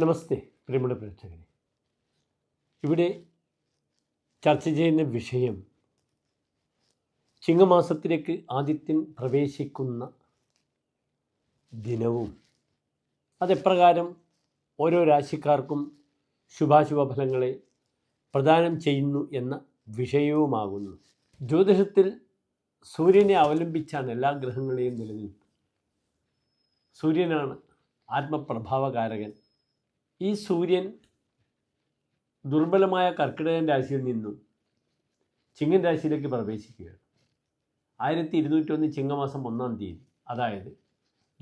നമസ്തേ പ്രിയമുള്ള പ്രേക്ഷകരെ. ഇവിടെ ചർച്ച ചെയ്യുന്ന വിഷയം ചിങ്ങമാസത്തിലേക്ക് ആദിത്യൻ പ്രവേശിക്കുന്ന ദിനവും അതെപ്രകാരം ഓരോ രാശിക്കാർക്കും ശുഭാശുഭ ഫലങ്ങളെ പ്രദാനം ചെയ്യുന്നു എന്ന വിഷയവുമാകുന്നു. ജ്യോതിഷത്തിൽ സൂര്യനെ അവലംബിച്ചാണ് എല്ലാ ഗ്രഹങ്ങളെയും നിലനിൽപ്പ് സൂര്യനാണ് ആത്മപ്രഭാവകാരകൻ. ഈ സൂര്യൻ ദുർബലമായ കർക്കിടകൻ രാശിയിൽ നിന്നും ചിങ്ങൻ രാശിയിലേക്ക് പ്രവേശിക്കുകയാണ്. ആയിരത്തി ഇരുന്നൂറ്റൊന്ന് ചിങ്ങമാസം ഒന്നാം തീയതി അതായത്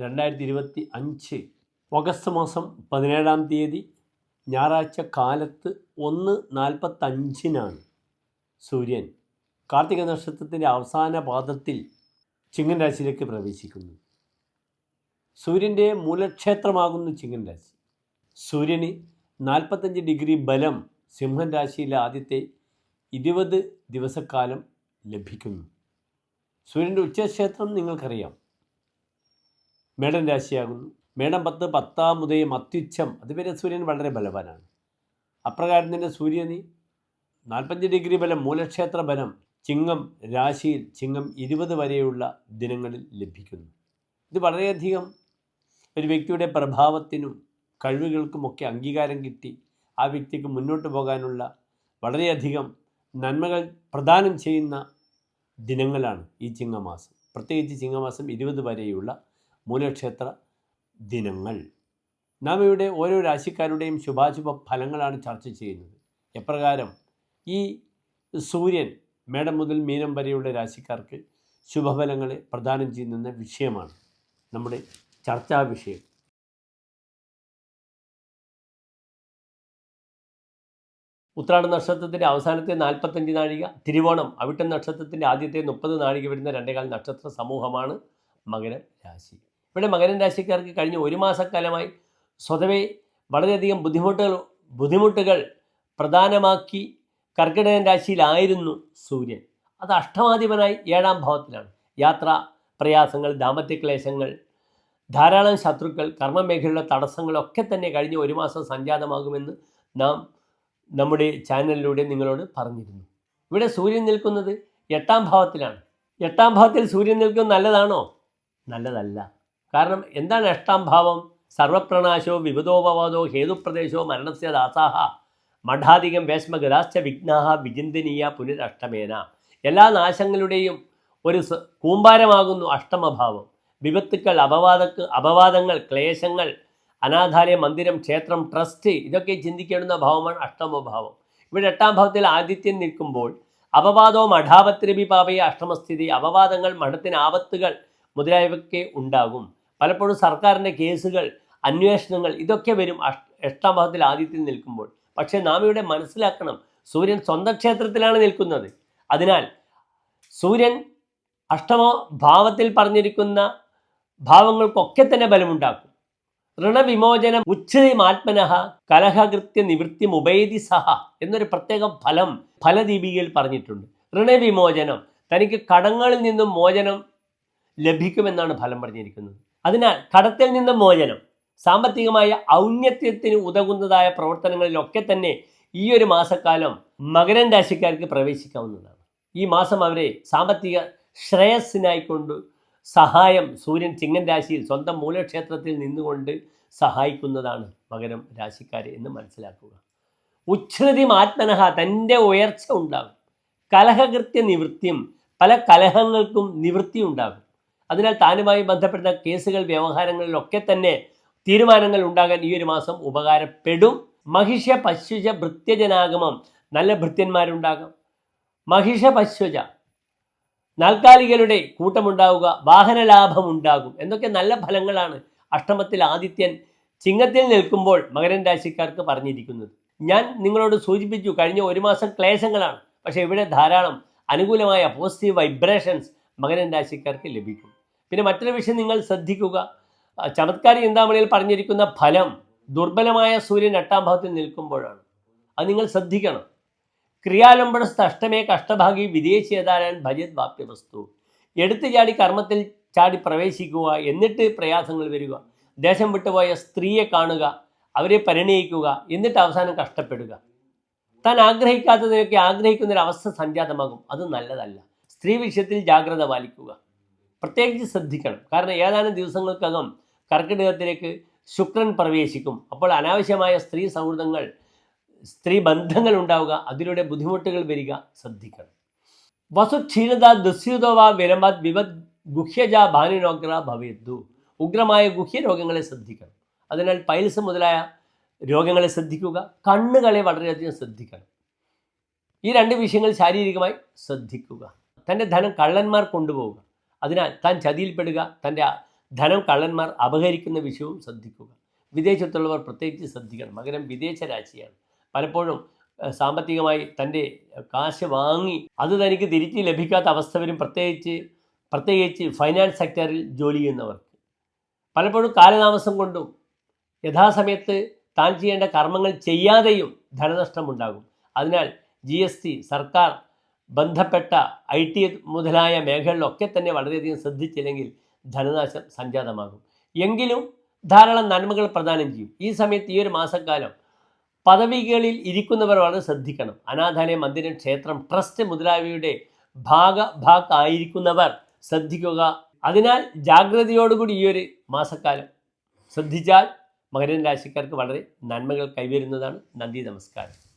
രണ്ടായിരത്തി ഇരുപത്തി അഞ്ച് ഓഗസ്റ്റ് മാസം പതിനേഴാം തീയതി ഞായറാഴ്ച കാലത്ത് ഒന്ന് നാൽപ്പത്തഞ്ചിനാണ് സൂര്യൻ കാർത്തിക നക്ഷത്രത്തിന്റെ അവസാന പാദത്തിൽ ചിങ്ങൻ രാശിയിലേക്ക് പ്രവേശിക്കുന്നു സൂര്യന്റെ മൂലക്ഷേത്രമാകുന്നു ചിങ്ങൻ രാശി. സൂര്യന് നാൽപ്പത്തഞ്ച് ഡിഗ്രി ബലം സിംഹൻ രാശിയിലെ ആദ്യത്തെ ഇരുപത് ദിവസക്കാലം ലഭിക്കുന്നു. സൂര്യന്റെ ഉച്ചക്ഷേത്രം നിങ്ങൾക്കറിയാം. മേടൻ രാശിയാകുന്നു. മേടം പത്ത് പത്താം ഉദയം അത്യുച്ഛം അതുവരെ സൂര്യൻ വളരെ ബലവാനാണ്. അപ്രകാരം തന്നെ സൂര്യന് നാൽപ്പത്തഞ്ച് ഡിഗ്രി ബലം മൂലക്ഷേത്ര ബലം ചിങ്ങം രാശിയിൽ ചിങ്ങം ഇരുപത് വരെയുള്ള ദിനങ്ങളിൽ ലഭിക്കുന്നു. ഇത് വളരെയധികം ഒരു വ്യക്തിയുടെ പ്രഭാവത്തിനും കഴിവുകൾക്കുമൊക്കെ അംഗീകാരം കിട്ടി. ആ വ്യക്തിക്ക് മുന്നോട്ട് പോകാനുള്ള വളരെയധികം നന്മകൾ പ്രദാനം ചെയ്യുന്ന ദിനങ്ങളാണ് ഈ ചിങ്ങമാസം. പ്രത്യേകിച്ച് ചിങ്ങമാസം ഇരുപത് വരെയുള്ള മൂലക്ഷേത്ര ദിനങ്ങൾ. നാം ഇവിടെ ഓരോ രാശിക്കാരുടെയും ശുഭാശുഭ ഫലങ്ങളാണ് ചർച്ച ചെയ്യുന്നത്. എപ്രകാരം ഈ സൂര്യൻ മേടം മുതൽ മീനം വരെയുള്ള രാശിക്കാർക്ക് ശുഭഫലങ്ങളെ പ്രദാനം ചെയ്യുന്ന വിഷയമാണ് നമ്മുടെ ചർച്ചാ വിഷയം. ഉത്രാട നക്ഷത്രത്തിന്റെ അവസാനത്തെ നാൽപ്പത്തഞ്ച് നാഴിക തിരുവോണം അവിട്ടം നക്ഷത്രത്തിന്റെ ആദ്യത്തെ മുപ്പത് നാഴിക വരുന്ന രണ്ടേകാൽ നക്ഷത്ര സമൂഹമാണ് മകരം രാശി. ഇവിടെ മകരം രാശിക്കാർക്ക് കഴിഞ്ഞ ഒരു മാസക്കാലമായി സ്വതവേ വളരെയധികം ബുദ്ധിമുട്ടുകൾ ബുദ്ധിമുട്ടുകൾ പ്രധാനമാക്കി കർക്കിടകൻ രാശിയിലായിരുന്നു സൂര്യൻ. അത് അഷ്ടമാധിപനായി ഏഴാം ഭാവത്തിലാണ്. യാത്ര പ്രയാസങ്ങൾ ദാമ്പത്യക്ലേശങ്ങൾ ധാരാളം ശത്രുക്കൾ കർമ്മമേഖലയുടെ തടസ്സങ്ങളൊക്കെ തന്നെ കഴിഞ്ഞ ഒരു മാസം സംജാതമാകുമെന്ന് നാം നമ്മുടെ ചാനലിലൂടെ നിങ്ങളോട് പറഞ്ഞിരുന്നു. ഇവിടെ സൂര്യൻ നിൽക്കുന്നത് എട്ടാം ഭാവത്തിലാണ്. എട്ടാം ഭാവത്തിൽ സൂര്യൻ നിൽക്കുന്നത് നല്ലതാണോ? നല്ലതല്ല. കാരണം എന്താണ് എട്ടാം ഭാവം? സർവപ്രണാശോ വിപദോപവാദോ ഹേതുപ്രദേശോ മരണസ്യ ദാസാഹ മഠാധികം വേശ്മഗതാശ്ച വിഘ്നാഹ വിചിന്തനീയ പുനരഷ്ടമേന. എല്ലാ നാശങ്ങളുടെയും ഒരു കൂമ്പാരമാകുന്നു അഷ്ടമഭാവം. വിപത്തുക്കൾ അപവാദക്ക് അപവാദങ്ങൾ ക്ലേശങ്ങൾ അനാഥാലയ മന്ദിരം ക്ഷേത്രം ട്രസ്റ്റ് ഇതൊക്കെ ചിന്തിക്കേണ്ടുന്ന ഭാവമാണ് അഷ്ടമഭാവം. ഇവിടെ എട്ടാം ഭാവത്തിൽ ആദിത്യൻ നിൽക്കുമ്പോൾ അപവാദവും മഠാപത്തിരപി പാപയെ അഷ്ടമസ്ഥിതി അപവാദങ്ങൾ മഠത്തിന് ആപത്തുകൾ മുതലായവയൊക്കെ ഉണ്ടാകും. പലപ്പോഴും സർക്കാരിന്റെ കേസുകൾ അന്വേഷണങ്ങൾ ഇതൊക്കെ വരും എട്ടാം ഭാവത്തിൽ ആദിത്യൻ നിൽക്കുമ്പോൾ. പക്ഷേ നാം ഇവിടെ മനസ്സിലാക്കണം സൂര്യൻ സ്വന്തം ക്ഷേത്രത്തിലാണ് നിൽക്കുന്നത്. അതിനാൽ സൂര്യൻ അഷ്ടമ ഭാവത്തിൽ പറഞ്ഞിരിക്കുന്ന ഭാവങ്ങൾക്കൊക്കെ തന്നെ ബലമുണ്ടാക്കും. ഋണവിമോചനം ഉച്ഛതയും ആത്മനഃ കലഹകൃത്യ നിവൃത്തി ഉപേതി സഹ എന്നൊരു പ്രത്യേക ഫലം ഫലദീപികയിൽ പറഞ്ഞിട്ടുണ്ട്. ഋണവിമോചനം തനിക്ക് കടങ്ങളിൽ നിന്നും മോചനം ലഭിക്കുമെന്നാണ് ഫലം പറഞ്ഞിരിക്കുന്നത്. അതിനാൽ കടത്തിൽ നിന്നും മോചനം സാമ്പത്തികമായ ഔന്നത്യത്തിന് ഉതകുന്നതായ പ്രവർത്തനങ്ങളിലൊക്കെ തന്നെ ഈ ഒരു മാസക്കാലം മകരൻ രാശിക്കാർക്ക് പ്രവേശിക്കാവുന്നതാണ്. ഈ മാസം അവരെ സാമ്പത്തിക ശ്രേയസ്സിനായിക്കൊണ്ട് സഹായം സൂര്യൻ ചിങ്ങൻ രാശിയിൽ സ്വന്തം മൂലക്ഷേത്രത്തിൽ നിന്നുകൊണ്ട് സഹായിക്കുന്നതാണ് മകരം രാശിക്കാരെ എന്ന് മനസ്സിലാക്കുക. ഉച്ഛൃതിം ആത്മനഹ തന്റെ ഉയർച്ച ഉണ്ടാകും. കലഹകൃത്യ നിവൃത്തിയും പല കലഹങ്ങൾക്കും നിവൃത്തി ഉണ്ടാകും. അതിനാൽ താനുമായി ബന്ധപ്പെടുന്ന കേസുകൾ വ്യവഹാരങ്ങളിലൊക്കെ തന്നെ തീരുമാനങ്ങൾ ഉണ്ടാകാൻ ഈ ഒരു മാസം ഉപകാരപ്പെടും. മഹിഷ പശുജ ഭൃത്യജനാഗമം. നല്ല ഭൃത്യന്മാരുണ്ടാകാം. മഹിഷ പശുജ നാൽക്കാലികളുടെ കൂട്ടമുണ്ടാവുക വാഹനലാഭം ഉണ്ടാകും എന്നൊക്കെ നല്ല ഫലങ്ങളാണ് അഷ്ടമത്തിൽ ആദിത്യൻ ചിങ്ങത്തിൽ നിൽക്കുമ്പോൾ മകരൻ രാശിക്കാർക്ക് പറഞ്ഞിരിക്കുന്നത്. ഞാൻ നിങ്ങളോട് സൂചിപ്പിച്ചു കഴിഞ്ഞ ഒരു മാസം ക്ലേശങ്ങളാണ്. പക്ഷേ ഇവിടെ ധാരാളം അനുകൂലമായ പോസിറ്റീവ് വൈബ്രേഷൻസ് മകരൻ രാശിക്കാർക്ക് ലഭിക്കും. പിന്നെ മറ്റൊരു വിഷയം നിങ്ങൾ ശ്രദ്ധിക്കുക. ചമത്കാരി ചിന്താമണിയിൽ പറഞ്ഞിരിക്കുന്ന ഫലം ദുർബലമായ സൂര്യൻ എട്ടാം ഭാവത്തിൽ നിൽക്കുമ്പോഴാണ്. അത് നിങ്ങൾ ശ്രദ്ധിക്കണം. ക്രിയാലംബണസ്ഥ അഷ്ടമേ കഷ്ടഭാഗി വിദേശീയതാരാൻ ഭജത് വാപ്യവസ്തു. എടുത്തു ചാടി കർമ്മത്തിൽ ചാടി പ്രവേശിക്കുക എന്നിട്ട് പ്രയാസങ്ങൾ വരിക ദേശം വിട്ടുപോയ സ്ത്രീയെ കാണുക അവരെ പരിണയിക്കുക എന്നിട്ട് അവസാനം കഷ്ടപ്പെടുക. താൻ ആഗ്രഹിക്കാത്തതിനൊക്കെ ആഗ്രഹിക്കുന്നൊരവസ്ഥ സംജാതമാകും. അത് നല്ലതല്ല. സ്ത്രീ വിഷയത്തിൽ ജാഗ്രത പാലിക്കുക. പ്രത്യേകിച്ച് ശ്രദ്ധിക്കണം. കാരണം ഏതാനും ദിവസങ്ങൾക്കകം കർക്കിടകത്തിലേക്ക് ശുക്രൻ പ്രവേശിക്കും. അപ്പോൾ അനാവശ്യമായ സ്ത്രീ സൗഹൃദങ്ങൾ സ്ത്രീ ബന്ധങ്ങൾ ഉണ്ടാവുക അതിലൂടെ ബുദ്ധിമുട്ടുകൾ വരിക ശ്രദ്ധിക്കണം. വസുക്ഷീണത ദുസ്യുതവ വിരമത് വിവത് ഗുഹ്യജ ഭാനുനോഗ്ര ഭവേദ്ദു. ഉഗ്രമായ ഗുഹ്യ രോഗങ്ങളെ ശ്രദ്ധിക്കണം. അതിനാൽ പൈൽസ് മുതലായ രോഗങ്ങളെ ശ്രദ്ധിക്കുക കണ്ണുകളെ വളരെയധികം ശ്രദ്ധിക്കണം. ഈ രണ്ട് വിഷയങ്ങൾ ശാരീരികമായി ശ്രദ്ധിക്കുക. തന്റെ ധനം കള്ളന്മാർ കൊണ്ടുപോവുക. അതിനാൽ താൻ ചതിയിൽപ്പെടുക തന്റെ ധനം കള്ളന്മാർ അപഹരിക്കുന്ന വിഷയവും ശ്രദ്ധിക്കുക. വിദേശത്തുള്ളവർ പ്രത്യേകിച്ച് ശ്രദ്ധിക്കണം. മകരം വിദേശ രാശിയാണ് പലപ്പോഴും സാമ്പത്തികമായി തന്റെ കാശ് വാങ്ങി അത് തനിക്ക് തിരിച്ച് ലഭിക്കാത്ത അവസ്ഥ വരും പ്രത്യേകിച്ച് പ്രത്യേകിച്ച് ഫൈനാൻസ് സെക്ടറിൽ ജോലി ചെയ്യുന്നവർക്ക്. പലപ്പോഴും കാലതാമസം കൊണ്ടും യഥാസമയത്ത് താൻ ചെയ്യേണ്ട കർമ്മങ്ങൾ ചെയ്യാതെയും ധനനഷ്ടമുണ്ടാകും. അതിനാൽ ജി എസ് ടി സർക്കാർ ബന്ധപ്പെട്ട ഐ ടി മുതലായ മേഖലകളിലൊക്കെ തന്നെ വളരെയധികം ശ്രദ്ധിച്ചില്ലെങ്കിൽ ധനനാശം സംജാതമാകും. എങ്കിലും ധാരാളം നന്മകൾ പ്രദാനം ചെയ്യും. ഈ സമയത്ത് ഈ ഒരു മാസക്കാലം പദവികളിൽ ഇരിക്കുന്നവർ വളരെ ശ്രദ്ധിക്കണം. അനാഥാലയം മന്ദിരം ക്ഷേത്രം ട്രസ്റ്റ് മുതലായവയുടെ ഭാഗ ഭാഗ് ആയിരിക്കുന്നവർ ശ്രദ്ധിക്കുക. അതിനാൽ ജാഗ്രതയോടുകൂടി ഈ ഒരു മാസക്കാലം ശ്രദ്ധിച്ചാൽ മകരൻ രാശിക്കാർക്ക് വളരെ നന്മകൾ കൈവരുന്നതാണ്. നന്ദി നമസ്കാരം.